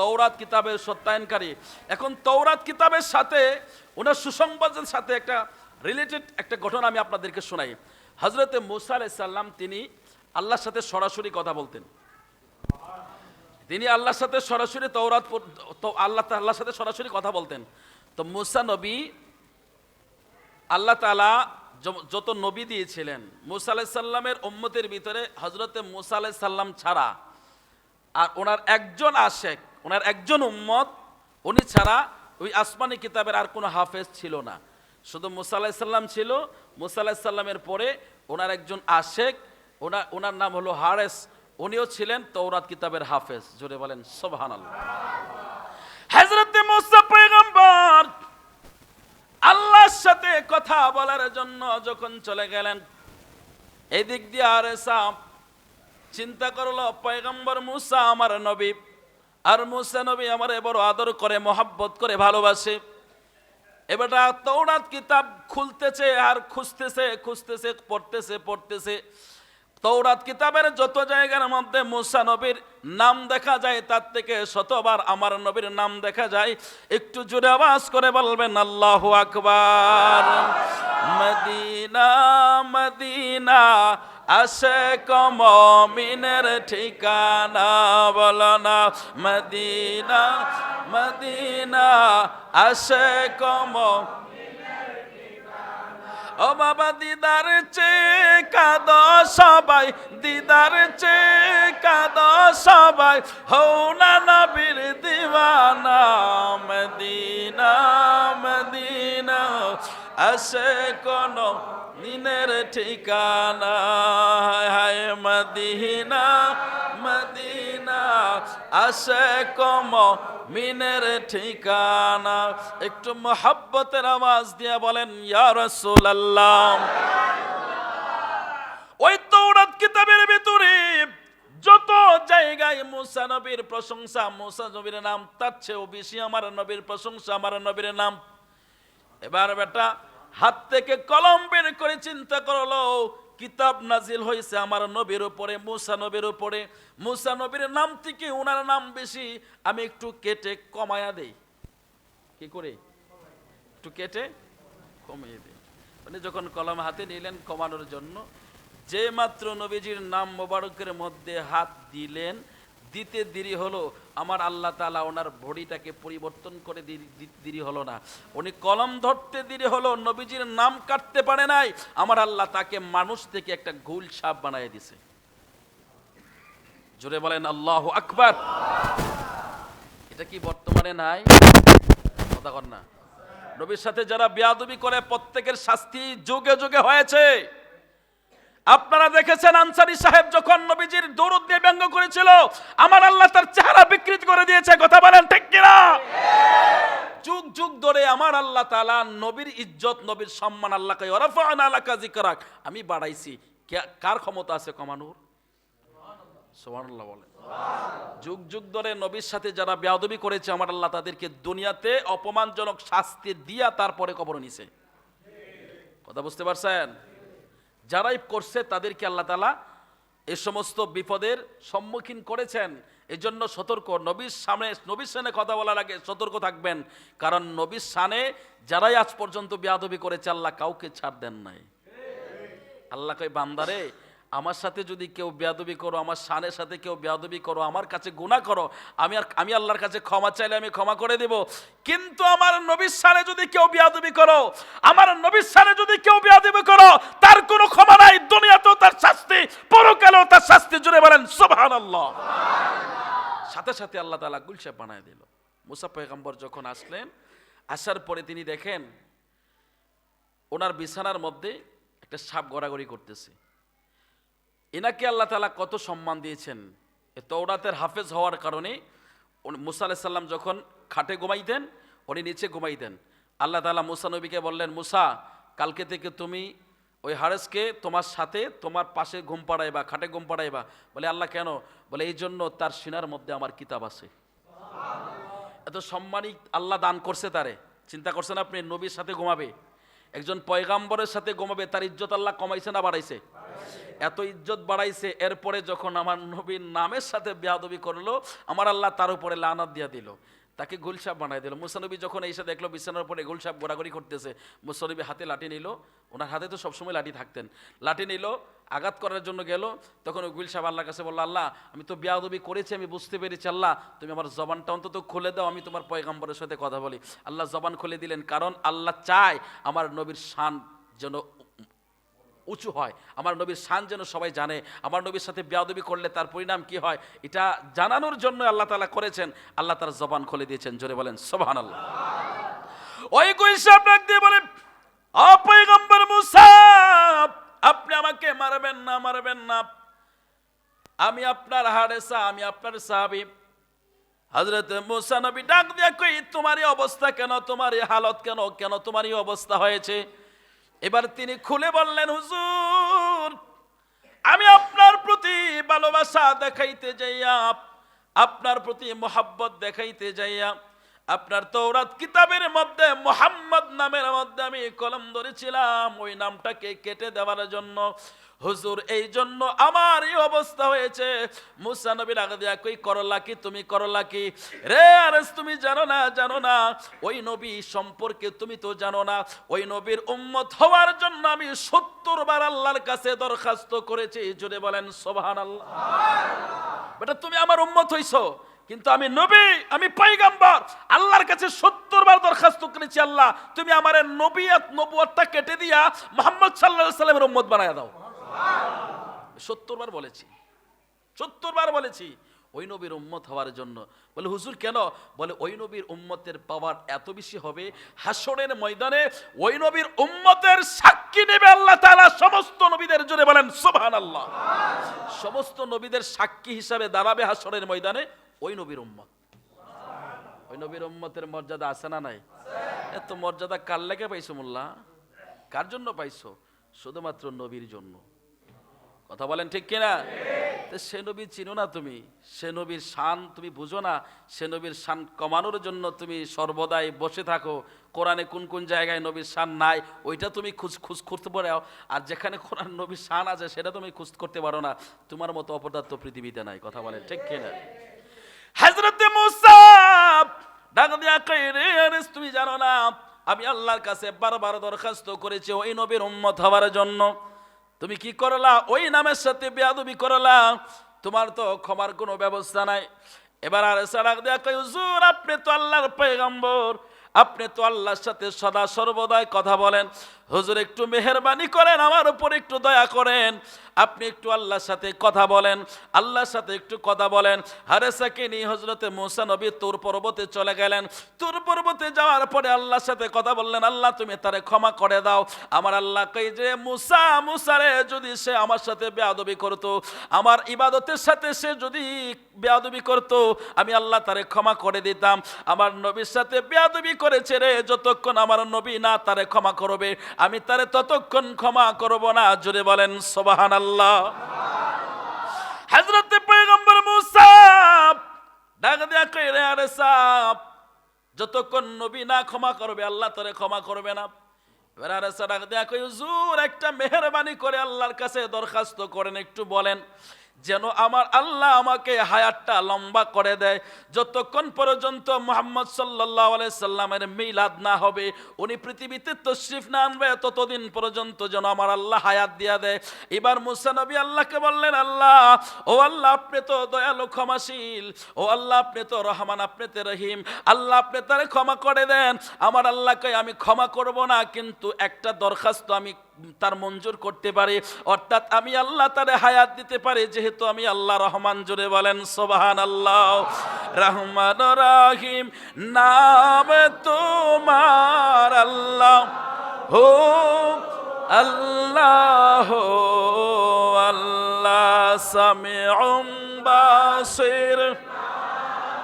তৌরাত কিতাবের সত্যায়নকারী। এখন তৌরাত কিতাবের সাথে, ওনার সুসংবাদের সাথে একটা রিলেটেড একটা ঘটনা আমি আপনাদেরকে শোনাই। হজরতে মুসা আলাইসাল্লাম তিনি আল্লাহর সাথে সরাসরি কথা বলতেন। তিনি আল্লাহর সাথে সরাসরি তৌরাত আল্লাহ আল্লাহর সাথে সরাসরি কথা বলতেন। তো মুসা নবী আল্লাহ তালা যত নবী দিয়েছিলেন, মুসা আলাইসাল্লামের উম্মতের ভিতরে হজরতে মুসা আলাইসাল্লাম ছাড়া আর ওনার একজন আশেক ওনার একজন উম্মত, উনি ছাড়া ওই আসমানি কিতাবের আর কোনো হাফেজ ছিল না। শুধু মুসা আলাইসাল্লাম ছিল। মুসা আলাইসাল্লামের পরে ওনার একজন আশেক ওনার ওনার নাম হলো হারেস। উনিও ছিলেন তৌরাত কিতাবের হাফেজ। জোরে বলেন সোবহান আল্লাহ হজরতে মুসা পয়গম্বর আল্লাহর সাথে কথা বলার জন্য যখন চলে গেলেন, এদিক দিয়ে আর সাপ চিন্তা করল, পয়গম্বর মুসা আমার নবী। আর মুসা নবী আমার বড় আদর করে, মহাব্বত করে ভালোবাসে। এবারটা তৌরাত কিতাব খুলতেছে আর খুঁজতেছে খুঁজতেছে, পড়তেছে পড়তেছে। তৌরাত কিতাবের যত জায়গার মধ্যে মুসা নবীর নাম দেখা যায়, তার থেকে শতবার আমার নবীর নাম দেখা যায়। একটু জোরে আওয়াজ করে বলবেন, আল্লাহ আকবার। মদিনা মদিনা আসে কমিনের ঠিকানা বলো না, মদিনা মদিনা। আসে কম ও বাবা, দিদার চে কাদ সবাই, দিদার চে কাদ সবাই। হৌ না নবীর দিওয়ানা। আসে কোন দিনের ঠিকানা? হায় মদিনা মদিনা। আসে কম মিনের ঠিকানা? একটু মোহাব্বতের আওয়াজ দিয়ে বলেন, ইয়া রাসূলুল্লাহ। ওই তৌরাত কিতাবের ভিতরে যত জায়গায় মুসা নবীর প্রশংসা, মুসা নবীর নাম তার চেয়েও বেশি আমার নবীর প্রশংসা, আমার নবীর নাম। এবার বেটা হাত থেকে কলম বের করে চিন্তা করল কিতাব নাজিল হয়েছে আমার নবীর উপরে, মুসা নবীর উপরে। মুসা নবীর নাম থেকে ওনার নাম বেশি, আমি একটু কেটে কমায়া দেই। কি করে? একটু কেটে কমিয়ে দেই। মানে যখন কলম হাতে নিলেন কমানোর জন্য, যে মাত্র নবীজির নাম মোবারকের মধ্যে হাত দিলেন দিতে দেরি হলো, আমার আল্লাহ তালা ওনার ভড়িটাকে পরিবর্তন করে দেরি হলো না। উনি কলম ধরতে দেরি হলো, নবীজির নাম কাটতে পারে নাই, আমার আল্লাহ তাকে মানুষ থেকে একটা গুল সাপ বানিয়ে দিছে। জোরে বলেন, আল্লাহ আকবার! এটা কি বর্তমানে নাই? কথা কর না। নবীর সাথে যারা বেয়াদবি করে, প্রত্যেকের শাস্তি যুগে যুগে হয়েছে। আপনারা দেখেছেন আনসারি সাহেব যখন নবীজির দৌড় দিয়ে ব্যঙ্গ করেছিল, আমার আল্লাহ তার চেহারা বিকৃত করে দিয়েছে, কথা বলেন ঠিক কিনা? যুগ যুগ ধরে আমার আল্লাহ তাআলা নবীর ইজ্জত, নবীর সম্মান, আল্লাহকে ওরাফানা আলাকা যিকরাক। আমি বাড়াইছি। কার ক্ষমতা আছে কমানোর সুবহানাল্লাহ বলেন। যুগ যুগ ধরে নবীর সাথে যারা বেয়াদবি করেছে, আমার আল্লাহ তাদেরকে দুনিয়াতে অপমানজনক শাস্তি দিয়া তারপরে কবর নিছে। কথা বুঝতে পারছেন? যারাই করছে তাদেরকে আল্লাহ তালা এ সমস্ত বিপদের সম্মুখীন করেছেন। এজন্য জন্য সতর্ক, নবীর সামনে, নবীর সানে কথা বলার আগে সতর্ক থাকবেন। কারণ নবীর সানে যারাই আজ পর্যন্ত বিয়াদবি করেছে, আল্লাহ কাউকে ছাড় দেন নাই। আল্লাহ কই বান্দারে আমার সাথে যদি কেউ বেয়াদবি করো, আমার শানের সাথে কেউ বেয়াদবি করো, আমার কাছে গুনাহ করো, আমি আর, আমি আল্লাহর কাছে ক্ষমা চাইলে আমি ক্ষমা করে দেব। কিন্তু আমার নবীর সানে যদি কেউ বেয়াদবি করো, আমার নবীর সানে যদি কেউ বেয়াদবি করো, তার কোনো ক্ষমা নাই। দুনিয়াতেও তার শাস্তি, পরকালেও তার শাস্তি। জুড়ে বলেন, সুবহানাল্লাহ। সাথে সাথে আল্লাহ তাআলা গুলশা বানায় দিল। মুসা পয়গম্বর যখন আসলেন, আসার পরে তিনি দেখেন, ওনার বিছানার মধ্যে একটা সাপ গড়াগড়ি করতেছে। এনাকে আল্লাহ তালা কত সম্মান দিয়েছেন? এ তৌরাতের হাফেজ হওয়ার কারণে মুসা আলাইসাল্লাম যখন খাটে ঘুমাইতেন, উনি নিচে ঘুমাইতেন। আল্লাহ তালা মুসা নবীকে বললেন, মুসা, কালকে থেকে তুমি ওই হারেসকে তোমার সাথে তোমার পাশে ঘুম পাড়াইবা, খাটে ঘুম পাড়াইবা। বলে, আল্লাহ কেন? বলে, এই জন্য তার সিনার মধ্যে আমার কিতাব আছে। এত সম্মানিক আল্লাহ দান করছে তারে। চিন্তা করছেন আপনি, নবীর সাথে ঘুমাবে। একজন পয়গাম্বরের সাথে ঘুমাবে, তার ইজ্জত আল্লাহ কমাইছে না বাড়াইছে? এত ইজ্জত বাড়াইছে, এরপরে যখন আমার নবীর নামের সাথে বেয়াদবি করল, আমার আল্লাহ তার উপরে লানাত দিয়া দিল। তাকে গুলসাপ বানাই দিল। মুসানবী যখন এসে দেখল, বিছানার উপরে গুলসাপ গোড়াগড়ি করতেছে মুসানবী হাতে লাঠি নিল। ওনার হাতে তো সবসময় লাঠি থাকতেন। লাঠি নিল, আঘাত করার জন্য গেল। তখন ওই গুলসাপ আল্লাহর কাছে বলল, আল্লাহ, আমি তো বেয়াদবি করেছি, আমি বুঝতে পেরেছি, আল্লাহ, তুমি আমার জবানটা অন্তত খুলে দাও, আমি তোমার পয়গাম্বরের সাথে কথা বলি। আল্লাহ জবান খুলে দিলেন, কারণ আল্লাহ চায় আমার নবীর শান যেন উঁচু হয়। আমার নবীর শান যেন সবাই জানে। আমার নবীর সাথে বেয়াদবি করলে তার পরিণাম কি হয়? এটা জানানোর জন্য আল্লাহ তালা করেছেন। আল্লাহ তার জবান খুলে দিয়েছেন, জোরে বলেন সোবাহান আল্লাহ ওই গুইসাব ডাক দিয়ে বলেন অপৈগম্বর মুসা, আপনি আমাকে মারবেন না মারবেন না। আমি আপনার হারেসা, আমি আপনার সাহাবি। হজরত মুসা নবী ডাক দিয়া কই, তোমারই অবস্থা কেন? তোমারই হালত কেন? কেন তোমারই অবস্থা হয়েছে? এবার তিনি খুলে বললেন, হুজুর, আমি আপনার প্রতি ভালোবাসা দেখাইতে যাইয়া, আপনার প্রতি মোহাব্বত দেখাইতে যাইয়া, আপনার তৌরাত কিতাবের মধ্যে মোহাম্মদ নামের মধ্যে আমি কলম ধরেছিলাম, ওই নামটাকে কেটে দেওয়ার জন্য হুজুর এই জন্য আমার এই অবস্থা হয়েছে। মুসা নবীর আগে দিয়া, কই করলা কি, তুমি করলা কি? রে আরেস, তুমি জানো না জানো না। ওই নবী সম্পর্কে তুমি তো জানো না। ওই নবীর উম্মত হওয়ার জন্য আমি সত্তর বার আল্লাহর কাছে দরখাস্ত করেছি। জুড়ে বলেন সোবাহান আল্লাহ বেটা, তুমি আমার উম্মত হইছো। কিন্তু আমি নবী, আমি পাইগাম্বার আল্লাহর কাছে সত্তর বার দরখাস্ত করেছি, আল্লাহ। তুমি আমার নবিয়াত, নবুয়াতটা কেটে দিয়া মোহাম্মদ সাল্লাহ সাল্লামের উম্মত বানায় দাও। সত্তর বার বলেছি, সত্তর বার বলেছি, ওই নবীর উম্মত হওয়ার জন্য। বলে, হুজুর, কেন? বলে, ওই নবীর উম্মতের পাওয়ার এত বেশি হবে হাসনের ময়দানে ওই নবীর উম্মতের সাক্ষী নেবে আল্লাহ তাআলা সমস্ত নবীদের জন্য বলেন, সুবহানাল্লাহ। সমস্ত নবীদের সাক্ষী হিসাবে দাঁড়াবে হাসনের ময়দানে ওই নবীর উম্মত। ওই নবীর উম্মতের মর্যাদা আছে না নাই? এত মর্যাদা কার লেগে পাইছো মোল্লা? কার জন্য পাইছো? শুধুমাত্র নবীর জন্য। কথা বলেন ঠিক কিনা? সে নবী চিনো না তুমি। সে নবীর শান তুমি বুঝো না। সে নবীর শান কমানোর জন্য তুমি সর্বদাই বসে থাকো। কোরআনে কোন কোন জায়গায় নবীর শান নাই, ওইটা তুমি খুঁজ খুঁজ করতে পারো। আর যেখানে কোরআন নবীর শান আছে, সেটা তুমি খুঁজ করতে পারো না। তোমার মতো অপদার্থ পৃথিবীতে নাই, কথা বলেন ঠিক কিনা? হজরত তুমি জানো না, আমি আল্লাহর কাছে বারবার দরখাস্ত করেছি ওই নবীর উম্মত হওয়ার জন্য। তুমি কি করলা? ওই নামের সাথে বেয়াদবি করলা? তোমার তো ক্ষমার কোনো ব্যবস্থা নাই। এবার আর সারাক দেয়া কই হুজুর, আপনি তো আল্লাহর পয়গম্বর। আপনি তো আল্লাহর সাথে সদা সর্বদাই কথা বলেন। হুজুর, একটু মেহরবানি করেন, আমার উপর একটু দয়া করেন। আপনি একটু আল্লাহর সাথে কথা বলেন, আল্লাহর সাথে একটু কথা বলেন। হারেসাকে নিয়ে হজরতে মুসা নবী তুর পর্বতে চলে গেলেন। তোর পর্বতে যাওয়ার পরে আল্লাহর সাথে কথা বললেন, আল্লাহ তুমি তারে ক্ষমা করে দাও। আমার আল্লাহ কই যে, মুসা মুসারে যদি সে আমার সাথে বেয়াদবি করতো, আমার ইবাদতের সাথে সে যদি বেয়াদবি করতো, আমি আল্লাহ তারে ক্ষমা করে দিতাম। আমার নবীর সাথে বেয়াদবি করেছে রে, যতক্ষণ আমার নবী না তারে ক্ষমা করবে, আমি তারে ততক্ষণ ক্ষমা করব না। জুড়ে বলেন সোবাহান আল্লাহ হজরত পয়গম্বর মুসাব ডাক দেয়া কই রে আরে সাপ যতক্ষণ নবী না ক্ষমা করবে, আল্লাহ তোরে ক্ষমা করবে না। এবার আরে সাপ ডাক দেয়া কই হুজুর, একটা মেহরবানি করে আল্লাহর কাছে দরখাস্ত করেন, একটু বলেন। যেন আমার আল্লাহ আমাকে হায়াতটা লম্বা করে দেয়। যতক্ষণ পর্যন্ত মোহাম্মদ সাল্লাহ সাল্লামের মিলাদ না হবে, উনি পৃথিবীতে তশরিফ না আনবে, ততদিন পর্যন্ত যেন আমার আল্লাহ হায়াত দিয়া দেয়। এবার মুসানবী আল্লাহকে বললেন, আল্লাহ, ও আল্লাহ, আপনি তো দয়ালু, ক্ষমাশীল। ও আল্লাহ, আপনি তো রহমান, আপনি তো রহিম। আল্লাহ, আপনি তারে ক্ষমা করে দেন। আমার আল্লাহকে আমি ক্ষমা করব না, কিন্তু একটা দরখাস্ত আমি তার মঞ্জুর করতে পারে। অর্থাৎ আমি আল্লাহ তারে হায়াত দিতে পারে, যেহেতু আমি আল্লাহ রহমান জোরে বলেন সোবাহান আল্লাহ রহমান রাহিম, নাম তোমার আল্লাহ। হো, আল্লাহ আল্লাহ সামিউম বাসির।